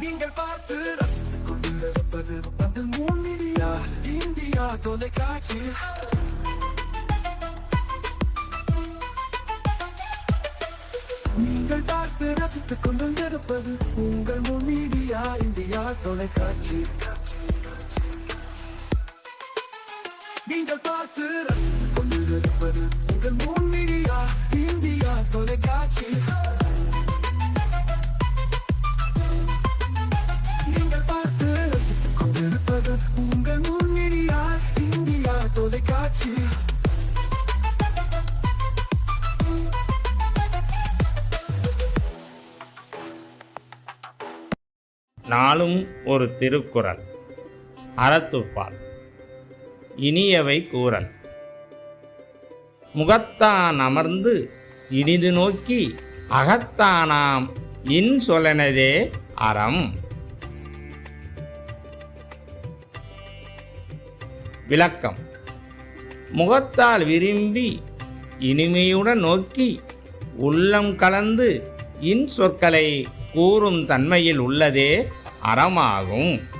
நீங்கள் பார்த்து ரசித்துக் கொண்டிருப்பது பந்தல் மூன் இந்தியா தொலைக்காட்சி நீங்கள் பார்த்து ரசித்துக் கொண்டிருப்பது உங்கள் மீடியா இந்தியா தொலைக்காட்சி நீங்கள் பார்த்து ரசித்துக் கொண்டிருப்பது உங்கள் மீடியா இந்தியா தொலைக்காட்சி நாளும் ஒரு திருக்குறள். அறத்துப்பால். இனியவை கூறல் முகத்தான் அமர்ந்து இனிது நோக்கி அகத்தானாம் இன் சொலனதே அறம். விளக்கம். முகத்தால் விரும்பி இனிமையுடன் நோக்கி உள்ளம் கலந்து இன் சொற்களை கூறும் தன்மையில் உள்ளதே அறமாகும்.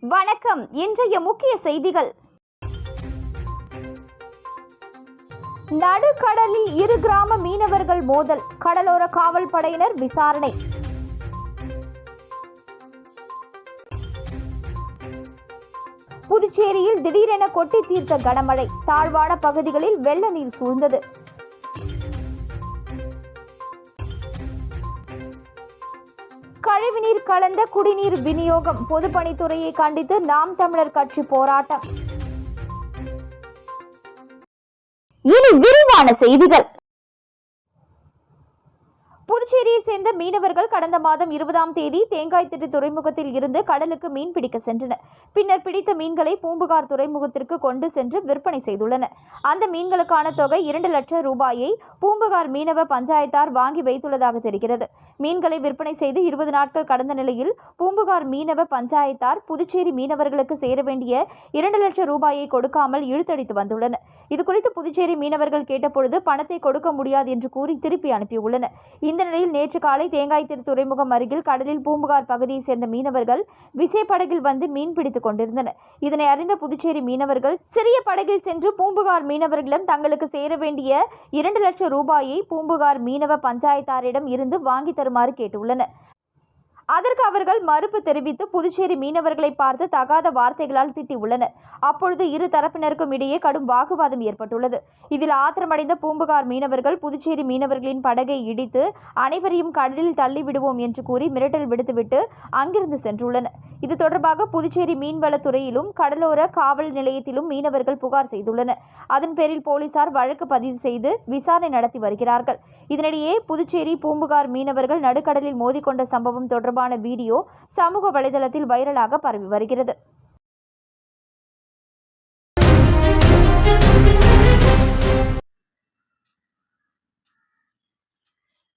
வணக்கம். இன்றைய முக்கிய செய்திகள். நடுக்கடலில் இரு கிராம மீனவர்கள் மோதல். கடலோர காவல் படையினர் விசாரணை. புதுச்சேரியில் திடீரென கொட்டி தீர்த்த கனமழை. தாழ்வான பகுதிகளில் வெள்ள நீர் சூழ்ந்தது. கழிவுநீர் கலந்த குடிநீர் விநியோகம். பொதுப்பணித்துறையை கண்டித்து நாம் தமிழர் கட்சி போராட்டம். இனி விரிவான செய்திகள். புதுச்சேரி சேர்ந்த மீனவர்கள் கடந்த மாதம் இருபதாம் தேதி தேங்காய் திட்டு துறைமுகத்தில் இருந்து கடலுக்கு மீன் பிடிக்க சென்றனர். பின்னர் பிடித்த மீன்களை பூம்புகார் துறைமுகத்திற்கு கொண்டு சென்று விற்பனை செய்துள்ளனர். அந்த மீன்களுக்கான தொகை இரண்டு லட்சம் ரூபாயை பூம்புகார் மீனவ பஞ்சாயத்தார் வாங்கி வைத்துள்ளதாக தெரிகிறது. மீன்களை விற்பனை செய்து இருபது நாட்கள் கடந்த நிலையில் பூம்புகார் மீனவ பஞ்சாயத்தார் புதுச்சேரி மீனவர்களுக்கு சேர வேண்டிய இரண்டு லட்சம் ரூபாயை கொடுக்காமல் இழுத்தடித்து வந்துள்ளனர். இதுகுறித்து புதுச்சேரி மீனவர்கள் கேட்டபொழுது பணத்தை கொடுக்க முடியாது என்று கூறி திருப்பி அனுப்பியுள்ளனர். இந்த நிலையில் நேற்று காலை தேங்காய்த்திரு துறைமுகம் அருகில் கடலில் பூம்புகார் பகுதியைச் சேர்ந்த மீனவர்கள் விசைப்படகில் வந்து மீன் பிடித்துக் கொண்டிருந்தனர். இதனை அறிந்த புதுச்சேரி மீனவர்கள் சிறிய படகில் சென்று பூம்புகார் மீனவர்களிடம் தங்களுக்கு சேர வேண்டிய இரண்டு லட்சம் ரூபாயை பூம்புகார் மீனவ பஞ்சாயத்தாரிடம் இருந்து வாங்கி தருமாறு கேட்டுள்ளனர். அதற்கு அவர்கள் மறுப்பு தெரிவித்து புதுச்சேரி மீனவர்களை பார்த்து தகாத வார்த்தைகளால் திட்டியுள்ளனர். அப்பொழுது இரு தரப்பினருக்கும் இடையே கடும் வாக்குவாதம் ஏற்பட்டுள்ளது. இதில் ஆத்திரமடைந்த பூம்புகார் மீனவர்கள் புதுச்சேரி மீனவர்களின் படகை இடித்து அனைவரையும் கடலில் தள்ளிவிடுவோம் என்று கூறி மிரட்டல் விடுத்துவிட்டு அங்கிருந்து சென்றுள்ளனர். இது தொடர்பாக புதுச்சேரி மீன்வளத்துறையிலும் கடலோர காவல் நிலையத்திலும் மீனவர்கள் புகார் செய்துள்ளனர். அதன் பேரில் போலீசார் வழக்கு பதிவு செய்து விசாரணை நடத்தி வருகிறார்கள். இதனிடையே புதுச்சேரி பூம்புகார் மீனவர்கள் நடுக்கடலில் மோதிக்கொண்ட சம்பவம் தொடர்பான வீடியோ சமூக வலைதளத்தில் வைரலாக பரவி வருகிறது.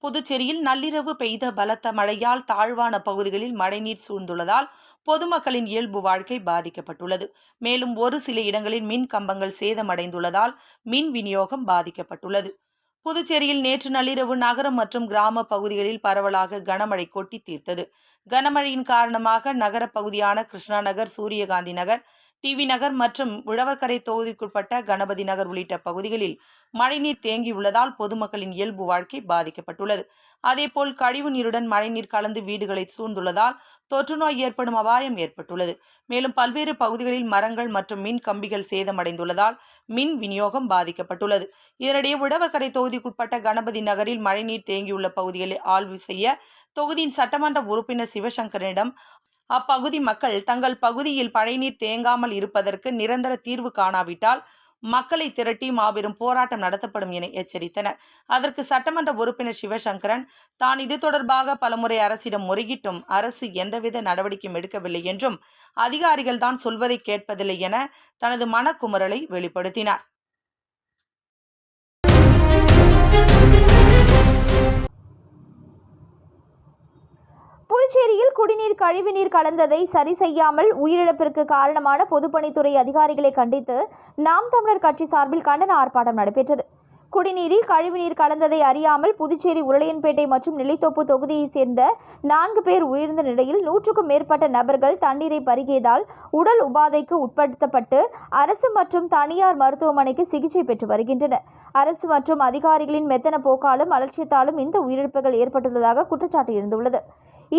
புதுச்சேரியில் நள்ளிரவு பெய்த பலத்த மழையால் தாழ்வான பகுதிகளில் மழைநீர் சூழ்ந்துள்ளதால் பொதுமக்களின் இயல்பு வாழ்க்கை பாதிக்கப்பட்டுள்ளது. மேலும் ஒரு சில இடங்களில் மின் கம்பங்கள் சேதமடைந்துள்ளதால் மின் விநியோகம் பாதிக்கப்பட்டுள்ளது. புதுச்சேரியில் நேற்று நள்ளிரவு நகரம் மற்றும் கிராம பகுதிகளில் பரவலாக கனமழை கொட்டி தீர்த்தது. கனமழையின் காரணமாக நகர பகுதியான கிருஷ்ணா நகர் சூரியகாந்தி நகர் டிவி நகர் மற்றும் உழவர்கரை தொகுதிக்குட்பட்ட கணபதி நகர் உள்ளிட்ட பகுதிகளில் மழைநீர் தேங்கியுள்ளதால் பொதுமக்களின் இயல்பு வாழ்க்கை பாதிக்கப்பட்டுள்ளது. அதேபோல் கழிவு நீருடன் மழைநீர் கலந்து வீடுகளை சூழ்ந்துள்ளதால் தொற்றுநோய் ஏற்படும் அபாயம் ஏற்பட்டுள்ளது. மேலும் பல்வேறு பகுதிகளில் மரங்கள் மற்றும் மின் கம்பிகள் சேதமடைந்துள்ளதால் மின் விநியோகம் பாதிக்கப்பட்டுள்ளது. இதனிடையே உழவர்கரை தொகுதிக்குட்பட்ட கணபதி நகரில் மழைநீர் தேங்கியுள்ள பகுதிகளை ஆய்வு செய்ய தொகுதியின் சட்டமன்ற உறுப்பினர் சிவசங்கரனிடம் அப்பகுதி மக்கள் தங்கள் பகுதியில் மழைநீர் தேங்காமல் இருப்பதற்கு நிரந்தர தீர்வு காணாவிட்டால் மக்களை திரட்டி மாபெரும் போராட்டம் நடத்தப்படும் என எச்சரித்தனர். அதற்கு சட்டமன்ற உறுப்பினர் சிவசங்கரன் தான் இது தொடர்பாக பலமுறை அரசிடம் முறையிட்டும் அரசு எந்தவித நடவடிக்கையும் எடுக்கவில்லை என்றும் அதிகாரிகள் தான் சொல்வதை கேட்பதில்லை என தனது மனக்குமுறலை வெளிப்படுத்தினார். புதுச்சேரியில் குடிநீர் கழிவுநீர் கலந்ததை சரி செய்யாமல் உயிரிழப்பிற்கு காரணமான பொதுப்பணித்துறை அதிகாரிகளை கண்டித்து நாம் தமிழர் கட்சி சார்பில் கண்டன ஆர்ப்பாட்டம் நடைபெற்றது. குடிநீரில் கழிவுநீர் கலந்ததை அறியாமல் புதுச்சேரி உருளையன்பேட்டை மற்றும் நெல்லித்தோப்பு தொகுதியைச் சேர்ந்த நான்கு பேர் உயிர்ந்த நிலையில் நூற்றுக்கும் மேற்பட்ட நபர்கள் தண்ணீரை பருகியதால் உடல் உபாதைக்கு உட்படுத்தப்பட்டு அரசு மற்றும் தனியார் மருத்துவமனைக்கு சிகிச்சை பெற்று வருகின்றனர். அரசு மற்றும் அதிகாரிகளின் மெத்தன போக்காலும் அலட்சியத்தாலும் இந்த உயிரிழப்புகள் ஏற்பட்டுள்ளதாக குற்றச்சாட்டு இருந்துள்ளது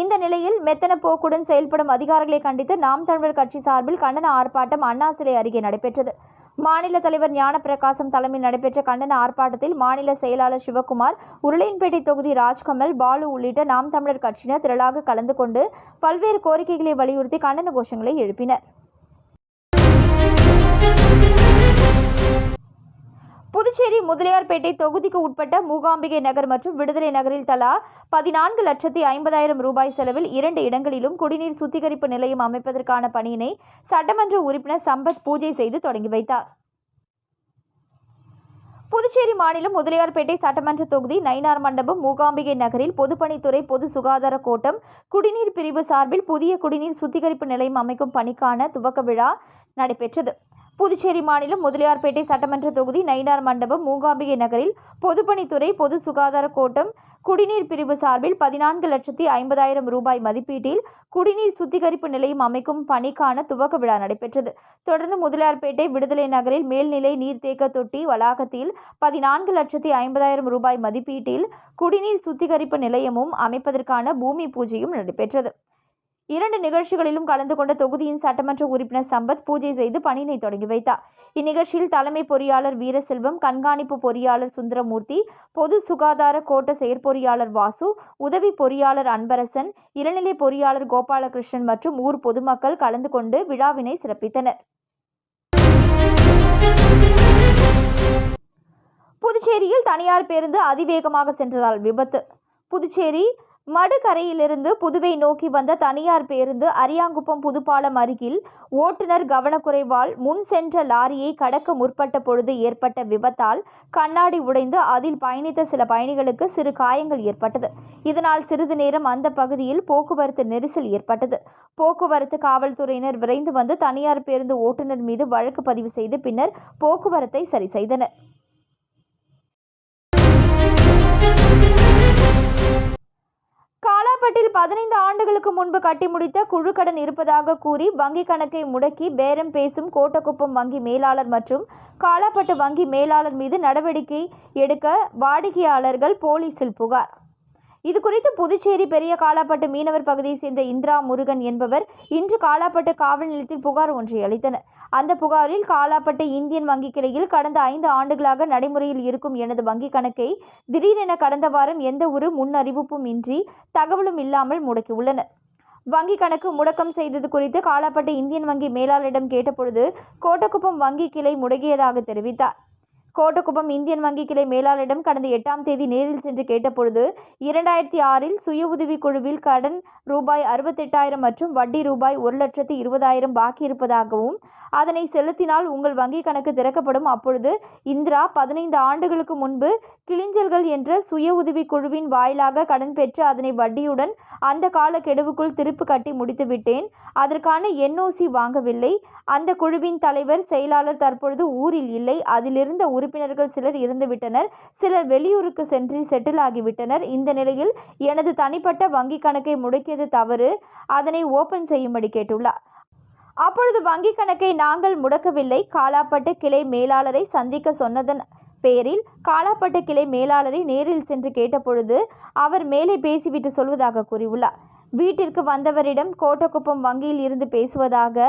இந்த நிலையில் மெத்தன போக்குடன் செயல்படும் அதிகாரிகளை கண்டித்து நாம் தமிழர் கட்சி சார்பில் கண்டன ஆர்ப்பாட்டம் அண்ணா சிலை அருகே நடைபெற்றது. மாநில தலைவர் ஞானப்பிரகாசம் தலைமையில் நடைபெற்ற கண்டன ஆர்ப்பாட்டத்தில் மாநில செயலாளர் சிவகுமார் உருளையன்பேட்டை தொகுதி ராஜ்கமல் பாலு உள்ளிட்ட நாம் தமிழர் கட்சியினர் திரளாக கலந்து கொண்டு பல்வேறு கோரிக்கைகளை வலியுறுத்தி கண்டன கோஷங்களை எழுப்பினர். புதுச்சேரி முதலியார்பேட்டை தொகுதிக்கு உட்பட்ட மூகாம்பிகை நகர் மற்றும் விடுதலை நகரில் தலா பதினான்கு லட்சத்தி ஐம்பதாயிரம் ரூபாய் செலவில் இரண்டு இடங்களிலும் குடிநீர் சுத்திகரிப்பு நிலையம் அமைப்பதற்கான பணியினை சட்டமன்ற உறுப்பினர் சம்பத் பூஜை செய்து தொடங்கி வைத்தார். புதுச்சேரி மாநிலம் முதலியார்பேட்டை சட்டமன்ற தொகுதி நயினார் மண்டபம் மூகாம்பிகை நகரில் பொதுப்பணித்துறை பொது சுகாதார கோட்டம் குடிநீர் பிரிவு சார்பில் புதிய குடிநீர் சுத்திகரிப்பு நிலையம் அமைக்கும் பணிக்கான துவக்க விழா நடைபெற்றது. புதுச்சேரி மாநிலம் முதலியார்பேட்டை சட்டமன்ற தொகுதி நயினார் மண்டபம் மூகாம்பிகை நகரில் பொதுப்பணித்துறை பொது சுகாதார கோட்டம் குடிநீர் பிரிவு சார்பில் பதினான்கு லட்சத்தி ஐம்பதாயிரம் ரூபாய் மதிப்பீட்டில் குடிநீர் சுத்திகரிப்பு நிலையம் அமைக்கும் பணிக்கான துவக்க விழா நடைபெற்றது. தொடர்ந்து முதலியார்பேட்டை விடுதலை நகரில் மேல்நிலை நீர்த்தேக்க தொட்டி வளாகத்தில் பதினான்கு லட்சத்தி ஐம்பதாயிரம் ரூபாய் மதிப்பீட்டில் குடிநீர் சுத்திகரிப்பு நிலையமும் அமைப்பதற்கான பூமி பூஜையும் நடைபெற்றது. இரண்டு நிகழ்ச்சிகளிலும் கலந்து கொண்ட தொகுதியின் சட்டமன்ற உறுப்பினர் சம்பத் பூஜை செய்து பணியினை தொடங்கி வைத்தார். இந்நிகழ்ச்சியில் தலைமை பொறியாளர் வீரசெல்வம் கண்காணிப்பு பொறியாளர் சுந்தரமூர்த்தி பொது சுகாதார கோட்ட செயற்பொறியாளர் வாசு உதவி பொறியாளர் அன்பரசன் இளநிலை பொறியாளர் கோபாலகிருஷ்ணன் மற்றும் ஊர் பொதுமக்கள் கலந்து கொண்டு விழாவினை சிறப்பித்தனர். புதுச்சேரியில் தனியார் பேருந்து அதிவேகமாக சென்றதால் விபத்து. புதுச்சேரி மடுகரையிலிருந்து புதுவை நோக்கி வந்த தனியார் பேருந்து அரியாங்குப்பம் புதுப்பாலம் அருகில் ஓட்டுநர் கவனக்குறைவால் முன் சென்ற லாரியை கடக்க முற்பட்ட பொழுது ஏற்பட்ட விபத்தால் கண்ணாடி உடைந்து அதில் பயணித்த சில பயணிகளுக்கு சிறு காயங்கள் ஏற்பட்டது. இதனால் சிறிது நேரம் அந்த பகுதியில் போக்குவரத்து நெரிசல் ஏற்பட்டது. போக்குவரத்து காவல்துறையினர் விரைந்து வந்து தனியார் பேருந்து ஓட்டுநர் மீது வழக்கு பதிவு செய்து பின்னர் போக்குவரத்தை சரி செய்தனர். காலாப்பட்டில் பதினைந்து ஆண்டுகளுக்கு முன்பு கட்டி முடித்த குழு கடன் இருப்பதாக கூறி வங்கி கணக்கை முடக்கி பேரம் பேசும் கோட்டக்குப்பம் வங்கி மேலாளர் மற்றும் காலாப்பட்டு வங்கி மேலாளர் மீது நடவடிக்கை எடுக்க வாடிக்கையாளர்கள் போலீசில் புகார். இது குறித்து புதுச்சேரி பெரிய காலாப்பட்டு மீனவர் பகுதியை சேர்ந்த இந்திரா முருகன் என்பவர் இன்று காலாப்பட்டு காவல் நிலையத்தில் புகார் ஒன்றை அளித்தனர். அந்த புகாரில் காலாப்பட்டு இந்தியன் வங்கி கிளையில் கடந்த ஐந்து ஆண்டுகளாக நடைமுறையில் இருக்கும் எனது வங்கிக் கணக்கை திடீரென கடந்த வாரம் எந்த ஒரு முன்னறிவிப்பும் இன்றி தகவலும் இல்லாமல் முடக்கியுள்ளனர். வங்கி கணக்கு முடக்கம் செய்தது குறித்து காலாப்பட்டு இந்தியன் வங்கி மேலாளரிடம் கேட்டபொழுது கோட்டக்குப்பம் வங்கி கிளை முடங்கியதாக தெரிவித்தார். கோட்டக்குப்பம் இந்தியன் வங்கி கிளை மேலாளரிடம் கடந்த எட்டாம் தேதி நேரில் சென்று கேட்டபொழுது இரண்டாயிரத்தி ஆறில் சுய உதவிக் குழுவில் கடன் ரூபாய் அறுபத்தெட்டாயிரம் மற்றும் வட்டி ரூபாய் ஒரு லட்சத்து இருபதாயிரம் பாக்கி இருப்பதாகவும் அதனை செலுத்தினால் உங்கள் வங்கி கணக்கு திறக்கப்படும். அப்பொழுது இந்திரா பதினைந்து ஆண்டுகளுக்கு முன்பு கிளிஞ்சல்கள் என்ற சுய உதவிக் குழுவின் வாயிலாக கடன் பெற்று அதனை வட்டியுடன் அந்த கால கெடுவுக்குள் திருப்பு கட்டி முடித்து விட்டேன். அதற்கான என்ஓசி வாங்கவில்லை. அந்த குழுவின் தலைவர் செயலாளர் தற்பொழுது ஊரில் இல்லை. அதிலிருந்த உறுப்பினர்கள் சிலர் இருந்துவிட்டனர். சிலர் வெளியூருக்கு சென்று செட்டில் ஆகிவிட்டனர். இந்த நிலையில் எனது தனிப்பட்ட வங்கி கணக்கை முடக்கியது தவறு. அதனை ஓபன் செய்யும்படி கேட்டுள்ளார். அப்பொழுது வங்கி கணக்கை நாங்கள் முடக்கவில்லை. காலாப்பட்டு கிளை மேலாளரை சந்திக்க சொன்னதன் பெயரில் காலாப்பட்டு கிளை மேலாளரை நேரில் சென்று கேட்டபொழுது அவர் மேலே பேசிவிட்டு சொல்வதாக கூறியுள்ளார். வீட்டிற்கு வந்தவரிடம் கோட்டக்குப்பம் வங்கியில் இருந்து பேசுவதாக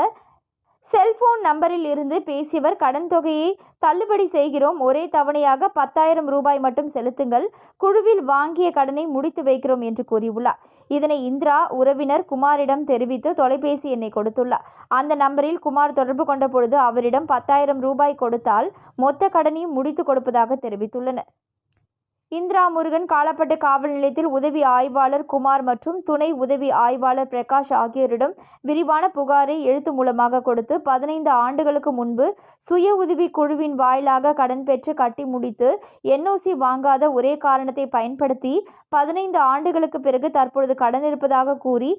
செல்போன் நம்பரில் இருந்து பேசியவர் கடன் தொகையை தள்ளுபடி செய்கிறோம். ஒரே தவணையாக பத்தாயிரம் ரூபாய் மட்டும் செலுத்துங்கள். குழுவில் வாங்கிய கடனை முடித்து வைக்கிறோம் என்று கூறியுள்ளார். இதனை இந்திரா உறவினர் குமாரிடம் தெரிவித்து தொலைபேசி எண்ணை கொடுத்துள்ளார். அந்த நம்பரில் குமார் தொடர்பு கொண்ட பொழுது அவரிடம் பத்தாயிரம் ரூபாய் கொடுத்தால் மொத்த கடனையும் முடித்து கொடுப்பதாக தெரிவித்துள்ளனர். இந்திரா முருகன் காலப்பட்டு காவல் நிலையத்தில் உதவி ஆய்வாளர் குமார் மற்றும் துணை உதவி ஆய்வாளர் பிரகாஷ் ஆகியோரிடம் விரிவான புகாரை எழுத்து மூலமாக கொடுத்து பதினைந்து ஆண்டுகளுக்கு முன்பு சுய உதவி குழுவின் வாயிலாக கடன் பெற்று கட்டி முடித்து என்ஓசி வாங்காத ஒரே காரணத்தை பயன்படுத்தி பதினைந்து ஆண்டுகளுக்கு பிறகு தற்பொழுது கடன் இருப்பதாக கூறி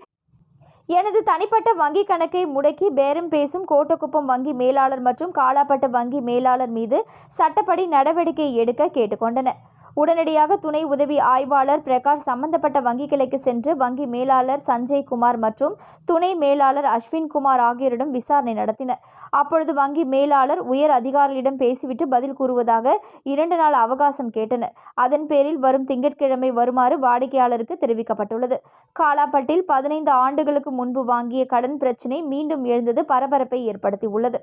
எனது தனிப்பட்ட வங்கி கணக்கை முடக்கி பேரம் பேசும் கோட்டக்குப்பம் வங்கி மேலாளர் மற்றும் காலாப்பட்டு வங்கி மேலாளர் மீது சட்டப்படி நடவடிக்கை எடுக்க கேட்டுக்கொண்டனர். உடனடியாக துணை உதவி ஆய்வாளர் பிரகாஷ் சம்பந்தப்பட்ட வங்கி கிளைக்கு சென்று வங்கி மேலாளர் சஞ்சய் குமார் மற்றும் துணை மேலாளர் அஸ்வின் குமார் ஆகியோரிடம் விசாரணை நடத்தினர். அப்பொழுது வங்கி மேலாளர் உயர் அதிகாரிகளிடம் பேசிவிட்டு பதில் கூறுவதாக இரண்டு நாள் அவகாசம் கேட்டனர். அதன் பேரில் வரும் திங்கட்கிழமை வருமாறு வாடிக்கையாளருக்கு தெரிவிக்கப்பட்டுள்ளது. காலாப்பட்டில் பதினைந்து ஆண்டுகளுக்கு முன்பு வாங்கிய கடன் பிரச்சினை மீண்டும் எழுந்தது பரபரப்பை ஏற்படுத்தியுள்ளது.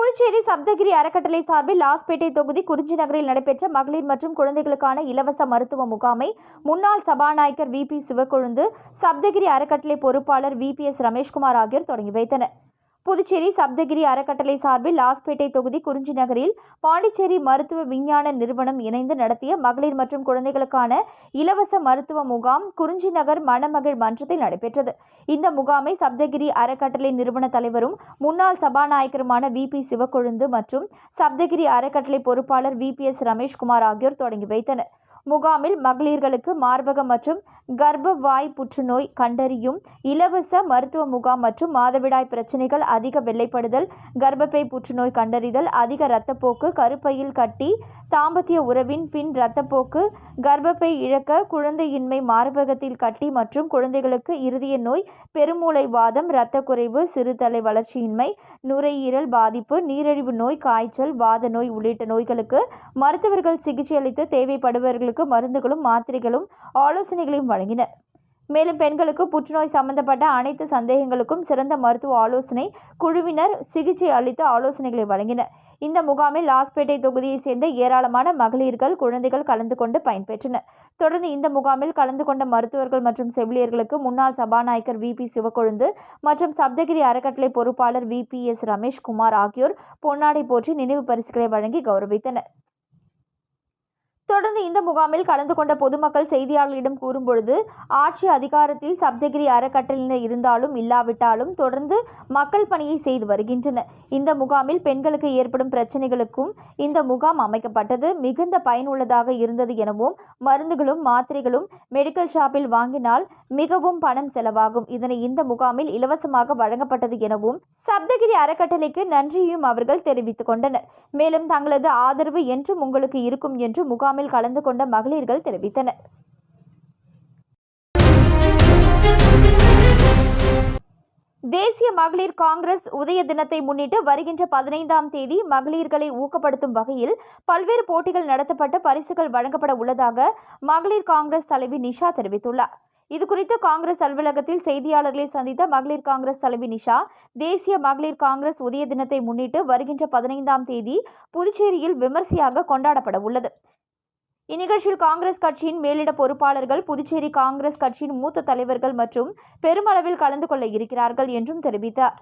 புதுச்சேரி சப்தகிரி அறக்கட்டளை சார்பில் லாஸ்பேட்டை தொகுதி குறிஞ்சி நகரில் நடைபெற்ற மகளிர் மற்றும் குழந்தைகளுக்கான இலவச மருத்துவ முகாமை முன்னாள் சபாநாயகர் வி பி சிவக்கொழுந்து சப்தகிரி அறக்கட்டளை பொறுப்பாளர் வி பி எஸ் ரமேஷ்குமார் ஆகியோர் தொடங்கி வைத்தனர். புதுச்சேரி சப்தகிரி அறக்கட்டளை சார்பில் லாஸ்பேட்டை தொகுதி குறிஞ்சி நகரில் பாண்டிச்சேரி மருத்துவ விஞ்ஞான நிறுவனம் இணைந்து நடத்திய மகளிர் மற்றும் குழந்தைகளுக்கான இலவச மருத்துவ முகாம் குறிஞ்சி நகர் மணமகள் மன்றத்தில் நடைபெற்றது. இந்த முகாமை சப்தகிரி அறக்கட்டளை நிறுவன தலைவரும் முன்னாள் சபாநாயகருமான வி. பி. சிவக்கொழுந்து மற்றும் சப்தகிரி அறக்கட்டளை பொறுப்பாளர் வி. பி. எஸ். ரமேஷ்குமார் ஆகியோர் தொடங்கி வைத்தனர். முகாமில் மகளிர்களுக்கு மார்பக மற்றும் கர்ப்ப வாய் புற்றுநோய் கண்டறியும் இலவச மருத்துவ முகாம் மற்றும் மாதவிடாய் பிரச்சனைகள் அதிக வெள்ளைப்படுதல் கர்ப்பப்பை புற்றுநோய் கண்டறிதல் அதிக இரத்தப்போக்கு கருப்பையில் கட்டி தாம்பத்திய உறவின் பின் இரத்தப்போக்கு கர்ப்பப்பை இழக்க குழந்தையின்மை மார்பகத்தில் கட்டி மற்றும் குழந்தைகளுக்கு இருதய நோய் பெருமூளை வாதம் இரத்த குறைவு சிறுதலை வளர்ச்சியின்மை நுரையீரல் பாதிப்பு நீரிழிவு நோய் காய்ச்சல் வாத நோய் உள்ளிட்ட நோய்களுக்கு மருத்துவர்கள் சிகிச்சை அளித்து தேவைப்படுபவர்களுக்கு மருந்துகளும் மாத்திரைகளும் ஆலோசனைகளையும் வழங்கினர் மேலும் பெண்களுக்கு புற்றுநோய் சம்பந்தப்பட்ட அனைத்து சந்தேகங்களுக்கும் சிறந்த மருத்துவ ஆலோசனை குழுவினர் சிகிச்சை அளித்து ஆலோசனைகளை வழங்கினர் இந்த முகாமில் லாஸ்பேட்டை தொகுதியைச் சேர்ந்த ஏராளமான மகளிர்கள் குழந்தைகள் கலந்து கொண்டு பயன்பெற்றனர். தொடர்ந்து இந்த முகாமில் கலந்து கொண்ட மருத்துவர்கள் மற்றும் செவிலியர்களுக்கு முன்னாள் சபாநாயகர் வி. பி. சிவக்கொழுந்து மற்றும் சப்தகிரி அறக்கட்டளை பொறுப்பாளர் வி. பி. எஸ். ரமேஷ்குமார் ஆகியோர் பொன்னாடை போற்றி நினைவு பரிசுகளை வழங்கி கௌரவித்தனர். தொடர்ந்து இந்த முகாமில் கலந்து கொண்ட பொதுமக்கள் செய்தியாளர்களிடம் கூறும்பொழுது ஆட்சி அதிகாரத்தில் சப்தகிரி அறக்கட்டளையினர் இருந்தாலும் இல்லாவிட்டாலும் தொடர்ந்து மக்கள் பணியை செய்து வருகின்றனர். இந்த முகாமில் பெண்களுக்கு ஏற்படும் பிரச்சனைகளுக்கும் இந்த முகாம் அமைக்கப்பட்டது மிகுந்த பயனுள்ளதாக இருந்தது எனவும் மருந்துகளும் மாத்திரைகளும் மெடிக்கல் ஷாப்பில் வாங்கினால் மிகவும் பணம் செலவாகும். இதனை இந்த முகாமில் இலவசமாக வழங்கப்பட்டது எனவும் சப்தகிரி அறக்கட்டளைக்கு நன்றியும் அவர்கள் தெரிவித்துக் கொண்டனர். மேலும் தங்களது ஆதரவு என்றும் உங்களுக்கு இருக்கும் என்று முகாமில் முகாமில் கலந்து கொண்ட மகளிர்கள் தெரிவித்தனர். தேசிய மகளிர் காங்கிரஸ் உதய தினத்தை முன்னிட்டு வருகின்ற பதினைந்தாம் தேதி மகளிர்களை ஊக்கப்படுத்தும் வகையில் பல்வேறு போட்டிகள் நடத்தப்பட்டு பரிசுகள் வழங்கப்பட உள்ளதாக மகளிர் காங்கிரஸ் தலைவி நிஷா தெரிவித்துள்ளார். இதுகுறித்து காங்கிரஸ் அலுவலகத்தில் செய்தியாளர்களை சந்தித்த மகளிர் காங்கிரஸ் தலைவி நிஷா தேசிய மகளிர் காங்கிரஸ் உதய தினத்தை முன்னிட்டு வருகின்ற பதினைந்தாம் தேதி புதுச்சேரியில் விமர்சையாக கொண்டாடப்பட உள்ளது. இந்நிகழ்ச்சியில் காங்கிரஸ் கட்சியின் மேலிட பொறுப்பாளர்கள் புதுச்சேரி காங்கிரஸ் கட்சியின் மூத்த தலைவர்கள் மற்றும் பெருமளவில் கலந்து கொள்ள இருக்கிறார்கள் என்றும் தெரிவித்தார்.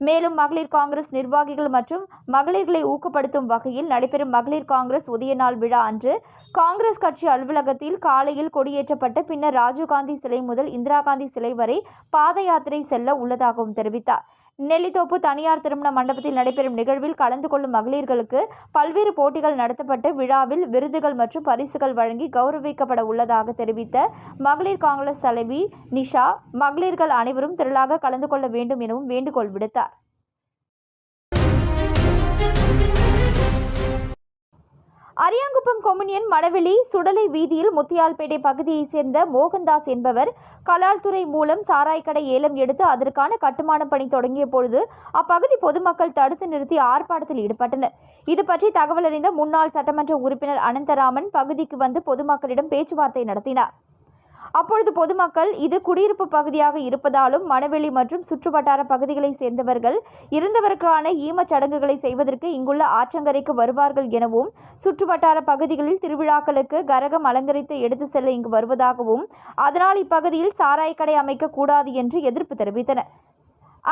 மேலும் மகளிர் காங்கிரஸ் நிர்வாகிகள் மற்றும் மகளிர்களை ஊக்கப்படுத்தும் வகையில் நடைபெறும் மகளிர் காங்கிரஸ் உதய நாள் விழா அன்று காங்கிரஸ் கட்சி அலுவலகத்தில் காலையில் கொடியேற்றப்பட்டு பின்னர் ராஜீவ்காந்தி சிலை முதல் இந்திரா காந்தி சிலை வரை பாத யாத்திரை செல்ல உள்ளதாகவும் தெரிவித்தார். நெல்லித்தோப்பு தனியார் திருமண மண்டபத்தில் நடைபெறும் நிகழ்வில் கலந்து கொள்ளும் மகளிர்களுக்கு பல்வேறு போட்டிகள் நடத்தப்பட்டு விழாவில் விருதுகள் மற்றும் பரிசுகள் வழங்கி கௌரவிக்கப்பட உள்ளதாக தெரிவித்த மகளிர் காங்கிரஸ் தலைவி நிஷா மகளிர்கள் அனைவரும் திரளாக கலந்து கொள்ள வேண்டும் எனவும் வேண்டுகோள் விடுத்தார். அரியாங்குப்பம் கொம்யூனியன் மணவெளி சுடலை வீதியில் முத்தியால்பேட்டை பகுதியைச் சேர்ந்த மோகன்தாஸ் என்பவர் கலால்துறை மூலம் சாராய்க்கடை ஏலம் எடுத்து அதற்கான கட்டுமான பணி தொடங்கிய பொழுது அப்பகுதி பொதுமக்கள் தடுத்து நிறுத்தி ஆர்ப்பாட்டத்தில் ஈடுபட்டனர். இது பற்றி தகவல் அறிந்த முன்னாள் சட்டமன்ற உறுப்பினர் அனந்தராமன் பகுதிக்கு வந்து பொதுமக்களிடம் பேச்சுவார்த்தை நடத்தினார். அப்பொழுது பொதுமக்கள் இது குடியிருப்பு பகுதியாக இருப்பதாலும் மணவெளி மற்றும் சுற்றுவட்டார பகுதிகளைச் சேர்ந்தவர்கள் இறந்தவருக்கான ஈமச் சடங்குகளை செய்வதற்கு இங்குள்ள ஆற்றங்கரைக்கு வருவார்கள் எனவும் சுற்றுவட்டார பகுதிகளில் திருவிழாக்களுக்கு கரகம் அலங்கரித்து எடுத்து செல்ல இங்கு வருவதாகவும் அதனால் இப்பகுதியில் சாராய கடை அமைக்க கூடாது என்று எதிர்ப்பு தெரிவித்தனர்.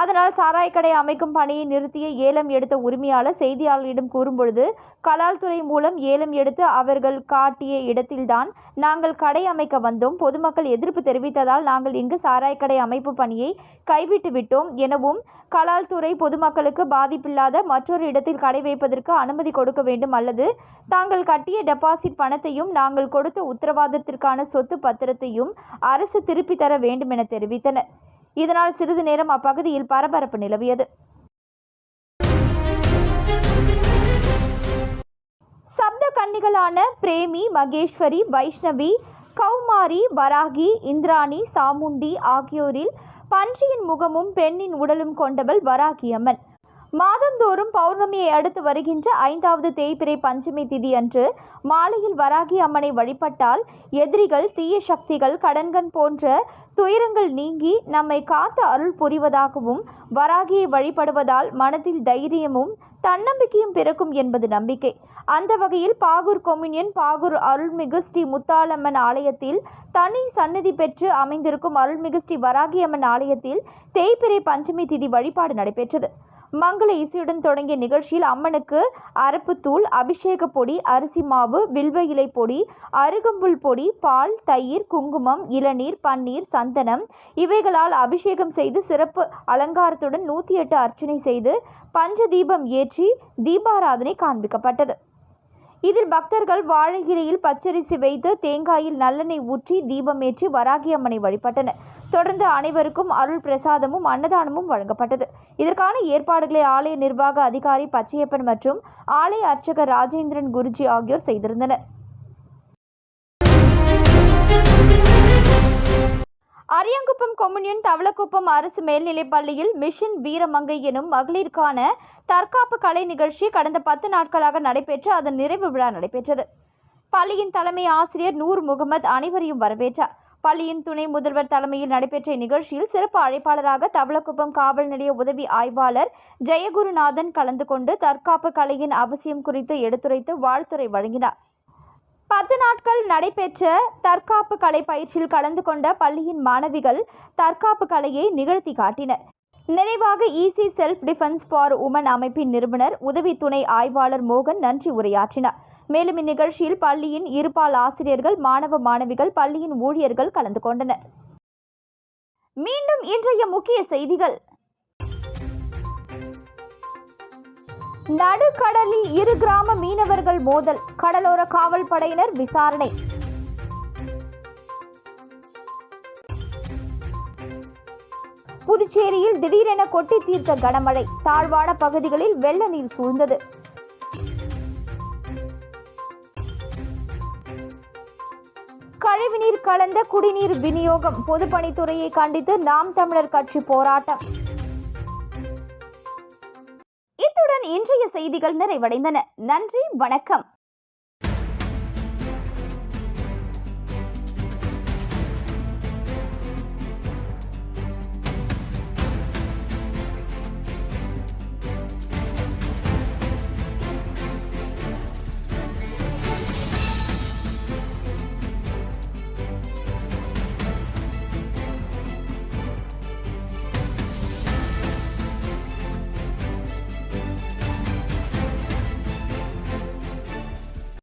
அதனால் சாராயக்கடை அமைக்கும் பணியை நிறுத்திய ஏலம் எடுத்த உரிமையாளர் செய்தியாளர்களிடம் கூறும்பொழுது கலால்துறை மூலம் ஏலம் எடுத்து அவர்கள் காட்டிய இடத்தில்தான் நாங்கள் கடை அமைக்க வந்தோம். பொதுமக்கள் எதிர்ப்பு தெரிவித்ததால் நாங்கள் இங்கு சாராயக்கடை அமைப்பு பணியை கைவிட்டு விட்டோம் எனவும் கலால்துறை பொதுமக்களுக்கு பாதிப்பில்லாத மற்றொரு இடத்தில் கடை வைப்பதற்கு அனுமதி கொடுக்க வேண்டும் அல்லது தாங்கள் கட்டிய டெபாசிட் பணத்தையும் நாங்கள் கொடுத்த உத்தரவாதத்திற்கான சொத்து பத்திரத்தையும் அரசு திருப்பி தர வேண்டும் என தெரிவித்தனர். இதனால் சிறிது நேரம் அப்பகுதியில் பரபரப்பு நிலவியது. சப்த கன்னிகளான பிரேமி மகேஸ்வரி வைஷ்ணவி கௌமாரி வராகி இந்திராணி சாமுண்டி ஆகியோரில் பன்றியின் முகமும் பெண்ணின் உடலும் கொண்டவள் வராகி அம்மன் மாதந்தோறும் பௌர்ணமியை அடுத்து வருகின்ற ஐந்தாவது தேய்பிரை பஞ்சமி திதி அன்று மாலையில் வராகி அம்மனை வழிபட்டால் எதிரிகள் தீய சக்திகள் கடன்கண் போன்ற துயரங்கள் நீங்கி நம்மை காத்து அருள் புரிவதாகவும் வராகியை வழிபடுவதால் மனதில் தைரியமும் தன்னம்பிக்கையும் பிறக்கும் என்பது நம்பிக்கை. அந்த வகையில் பாகூர் கொம்யூனியன் பாகூர் அருள்மிகு ஸ்ரீ முத்தாலம்மன் ஆலயத்தில் தனி சந்நிதி பெற்று அமைந்திருக்கும் அருள்மிகு ஸ்ரீ வராகியம்மன் ஆலயத்தில் தேய்பிறை பஞ்சமி திதி வழிபாடு நடைபெற்றது. மங்கள இசையுடன் தொடங்கிய நிகழ்ச்சியில் அம்மனுக்கு அரப்புத்தூள் அபிஷேக பொடி அரிசி மாவு வில்வ இலை பொடி அருகம்புல் பொடி பால் தயிர் குங்குமம் இளநீர் பன்னீர் சந்தனம் இவைகளால் அபிஷேகம் செய்து சிறப்பு அலங்காரத்துடன் நூற்றி எட்டு அர்ச்சனை செய்து பஞ்ச தீபம் ஏற்றி தீபாராதனை காண்பிக்கப்பட்டது. இதில் பக்தர்கள் வாழை பச்சரிசி வைத்து தேங்காயில் நல்லெண்ணெய் ஊற்றி தீபமேற்றி வராகி அம்மனை வழிபட்டனர். தொடர்ந்து அனைவருக்கும் அருள் பிரசாதமும் அன்னதானமும் வழங்கப்பட்டது. இதற்கான ஏற்பாடுகளை ஆலய நிர்வாக அதிகாரி பச்சையப்பன் மற்றும் ஆலய அர்ச்சகர் ராஜேந்திரன் குருஜி ஆகியோர் செய்திருந்தனர். அரியங்குப்பம் கொம்யூனியன் தவளக்குப்பம் அரசு மேல்நிலைப் பள்ளியில் மிஷன் வீரமங்கை எனும் மகளிருக்கான தற்காப்பு கலை நிகழ்ச்சி கடந்த பத்து நாட்களாக நடைபெற்று அதன் நிறைவு விழா நடைபெற்றது. பள்ளியின் தலைமை ஆசிரியர் நூர் முகமது அனைவரையும் வரவேற்றார். பள்ளியின் துணை முதல்வர் தலைமையில் நடைபெற்ற இந்நிகழ்ச்சியில் சிறப்பு அழைப்பாளராக தவளக்குப்பம் காவல் நிலைய உதவி ஆய்வாளர் ஜெயகுருநாதன் கலந்து கொண்டு தற்காப்பு கலையின் அவசியம் குறித்து எடுத்துரைத்து வாழ்த்துறை வழங்கினார். பத்து நாட்கள் நடைபெற்ற தற்காப்பு கலை பயிற்சியில் கலந்து கொண்ட பள்ளியின் மாணவிகள் தற்காப்பு கலையை நிகழ்த்தி காட்டினர். நிறைவாக easy self defence for women அமைப்பின் நிறுவனர் உதவி துணை ஆய்வாளர் மோகன் நன்றி உரையாற்றினார். மேலும் இந்நிகழ்ச்சியில் பள்ளியின் இருபால் ஆசிரியர்கள் மாணவ மாணவிகள் பள்ளியின் ஊழியர்கள் கலந்து கொண்டனர். மீண்டும் இன்றைய முக்கிய செய்திகள். நடுக்கடலில் இரு கிராம மீனவர்கள் மோதல். கடலோர காவல் படையினர் விசாரணை. புதுச்சேரியில் திடீரென கொட்டி தீர்த்த கனமழை. தாழ்வான பகுதிகளில் வெள்ள நீர் சூழ்ந்தது. கழிவுநீர் கலந்த குடிநீர் விநியோகம். பொதுப்பணித்துறையை கண்டித்து நாம் தமிழர் கட்சி போராட்டம். இத்துடன் இன்றைய செய்திகள் நிறைவடைந்தன. நன்றி வணக்கம்.